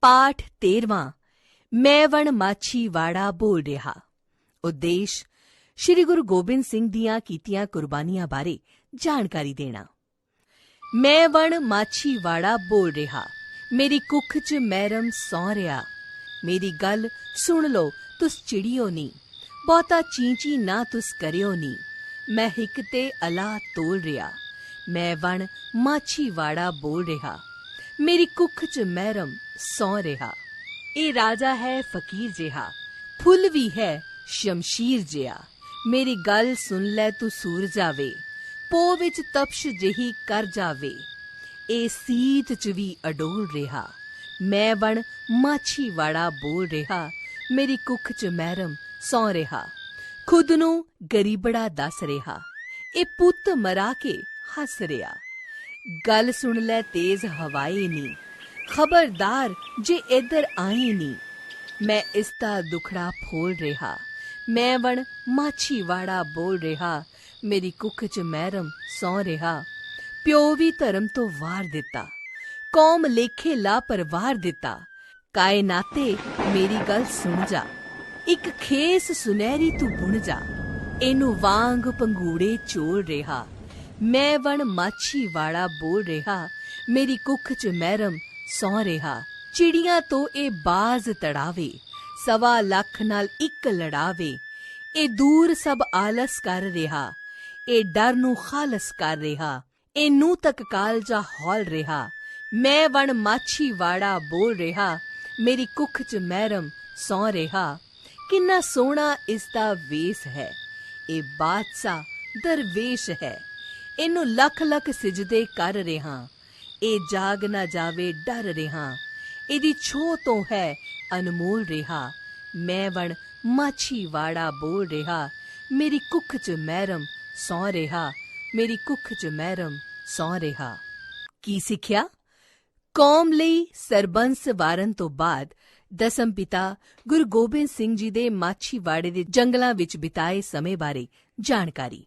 ਪਾਠ 13ਵਾਂ ਮੈਵਣ ਮਾਛੀ ਵਾੜਾ ਬੋਲ ਰਿਹਾ। ਉਦੇਸ਼, ਸ੍ਰੀ ਗੁਰੂ ਗੋਬਿੰਦ ਸਿੰਘ ਦੀਆਂ ਕੀਤੀਆਂ ਕੁਰਬਾਨੀਆਂ ਬਾਰੇ ਜਾਣਕਾਰੀ ਦੇਣਾ। ਮੈਂ ਵਣ ਮਾਛੀ ਵਾੜਾ ਬੋਲ ਰਿਹਾ। ਮੇਰੀ ਕੁੱਖ 'ਚ ਮੈਰਮ ਸੌ ਰਿਹਾ। ਮੇਰੀ ਗੱਲ ਸੁਣ ਲੋ ਤੁਸ ਚਿੜਿਓ ਨੀ। ਬਹੁਤਾ ਚੀਂਚੀ ਨਾ ਤੁਸ ਕਰਿਓ ਨਹੀਂ ਮੈਂ ਹਿੱਕ ਤੇ ਅਲਾ ਤੋਲ ਰਿਹਾ। ਮੈਂ ਵਣ ਮਾਛੀ ਵਾੜਾ ਬੋਲ ਰਿਹਾ। ਮੇਰੀ ਕੁੱਖ 'ਚ ਮੈਰਮ ਸੌ ਰਿਹਾ। ਇਹ ਰਾਜਾ ਹੈ ਫਕੀਰ ਜਿਹਾ, ਫੁੱਲ ਵੀ ਹੈ ਸ਼ਮਸ਼ੀਰ ਜਿਹਾ। ਮੇਰੀ ਗੱਲ ਸੁਣ ਲੈ ਤੂੰ ਸੂਰ ਜਾਵੇ ਪੋ ਵਿੱਚ ਤਪਸ਼ ਜਿਹੀ ਕਰ ਜਾਵੇ। ਇਹ ਸੀਤ ਚ ਵੀ ਅਡੋਲ ਰਿਹਾ, ਮੈਂ ਬਣ ਮਾਛੀ ਵਾੜਾ ਬੋਲ ਰਿਹਾ। ਮੇਰੀ ਕੁੱਖ ਚ ਮਹਿਰਮ ਸੌ ਰਿਹਾ, ਖੁਦ ਨੂੰ ਗਰੀਬੜਾ ਦੱਸ ਰਿਹਾ। ਇਹ ਪੁੱਤ ਮਰਾ ਕੇ ਹੱਸ ਰਿਹਾ। ਗੱਲ ਸੁਣ ਲੈ ਤੇਜ਼ ਹਵਾਏ ਨੀ। ਖਬਰਦਾਰ ਜੇ ਇੱਧਰ ਆਏ ਨੀ। ਮੈਂ ਇਸ ਦਾ ਦੁਖੜਾ ਫੋਲ ਰਿਹਾ। ਮੈਂ ਵਣ ਮਾਛੀ ਬੋਲ ਰਿਹਾ। ਮੇਰੀ ਕੁੱਖ 'ਚ ਮਹਿਰਮ ਸੌ ਰਿਹਾ। ਪਿਓ ਵੀ ਧਰਮ ਤੋਂ ਵਾਰ ਦਿੱਤਾ। ਕੌਮ ਲੇਖੇ ਲਾ ਪਰਵਾਰ ਦਿੱਤਾ। ਕਾਇਨਾਤੇ ਮੇਰੀ ਗੱਲ ਸੁਣ ਜਾ। ਇੱਕ ਖੇਸ ਸੁਨਹਿਰੀ ਤੂੰ ਬੁਣ ਜਾ। ਇਹਨੂੰ ਵਾਂਗ ਪੰਗੂੜੇ ਚੋਲ ਰਿਹਾ। ਮੈਂ ਵਣ ਮਾਛੀ ਵਾਲਾ ਬੋਲ ਰਿਹਾ, ਮੇਰੀ ਕੁੱਖ 'ਚ ਮਹਿਰਮ ਸੌ ਰਿਹਾ। ਚਿੜੀਆਂ ਤੋਂ ਇਹ ਬਾਜ਼ ਤੜਾਵੇ, ਸਵਾ ਲੱਖ ਨਾਲ ਇੱਕ ਲੜਾਵੇ। ਇਹ ਦੂਰ ਸਭ ਆਲਸ ਕਰ ਰਿਹਾ, ਇਹ ਡਰ ਨੂੰ ਖਾਲਸ ਕਰ ਰਿਹਾ, ਇਹ ਨੂੰ ਤੱਕ ਕਾਲਜਾ ਹੌਲ ਰਿਹਾ। ਮੈਂ ਵਣ ਮਾਛੀ ਵਾੜਾ ਬੋਲ ਰਿਹਾ, ਮੇਰੀ ਕੁੱਖ 'ਚ ਮਹਿਰਮ ਸੌ ਰਿਹਾ। ਕਿੰਨਾ ਸੋਹਣਾ ਇਸ ਦਾ ਵੇਸ ਹੈ, ਇਹ ਬਾਦਸ਼ਾਹ ਦਰਵੇਸ਼ ਹੈ। ਇਹਨੂੰ ਲੱਖ ਲੱਖ ਸਿਜਦੇ ਕਰ ਰਿਹਾ। ਇਹ ਜਾਗ ਨਾ ਜਾਵੇ, ਡਰ ਰਿਹਾ। ਇਹਦੀ ਛੋ ਤੋਂ ਹੈ ਅਨਮੋਲ ਰਿਹਾ। ਮੈਂ ਵਣ ਮਾਛੀ ਵਾੜਾ ਬੋਲ ਰਿਹਾ। ਮੇਰੀ ਕੁੱਖ 'ਚ ਮਹਿਰਮ ਸੌ ਰਿਹਾ। ਮੇਰੀ ਕੁੱਖ 'ਚ ਮਹਿਰਮ ਸੌ ਰਿਹਾ। ਕੀ ਸਿੱਖਿਆ? ਕੌਮ ਲਈ ਸਰਬੰਸ ਵਾਰਨ ਤੋਂ ਬਾਅਦ ਦਸਮ ਪਿਤਾ ਗੁਰੂ ਗੋਬਿੰਦ ਸਿੰਘ ਜੀ ਦੇ ਮਾਛੀਵਾੜੇ ਦੇ ਜੰਗਲਾਂ ਵਿੱਚ ਬਿਤਾਏ ਸਮੇਂ ਬਾਰੇ ਜਾਣਕਾਰੀ।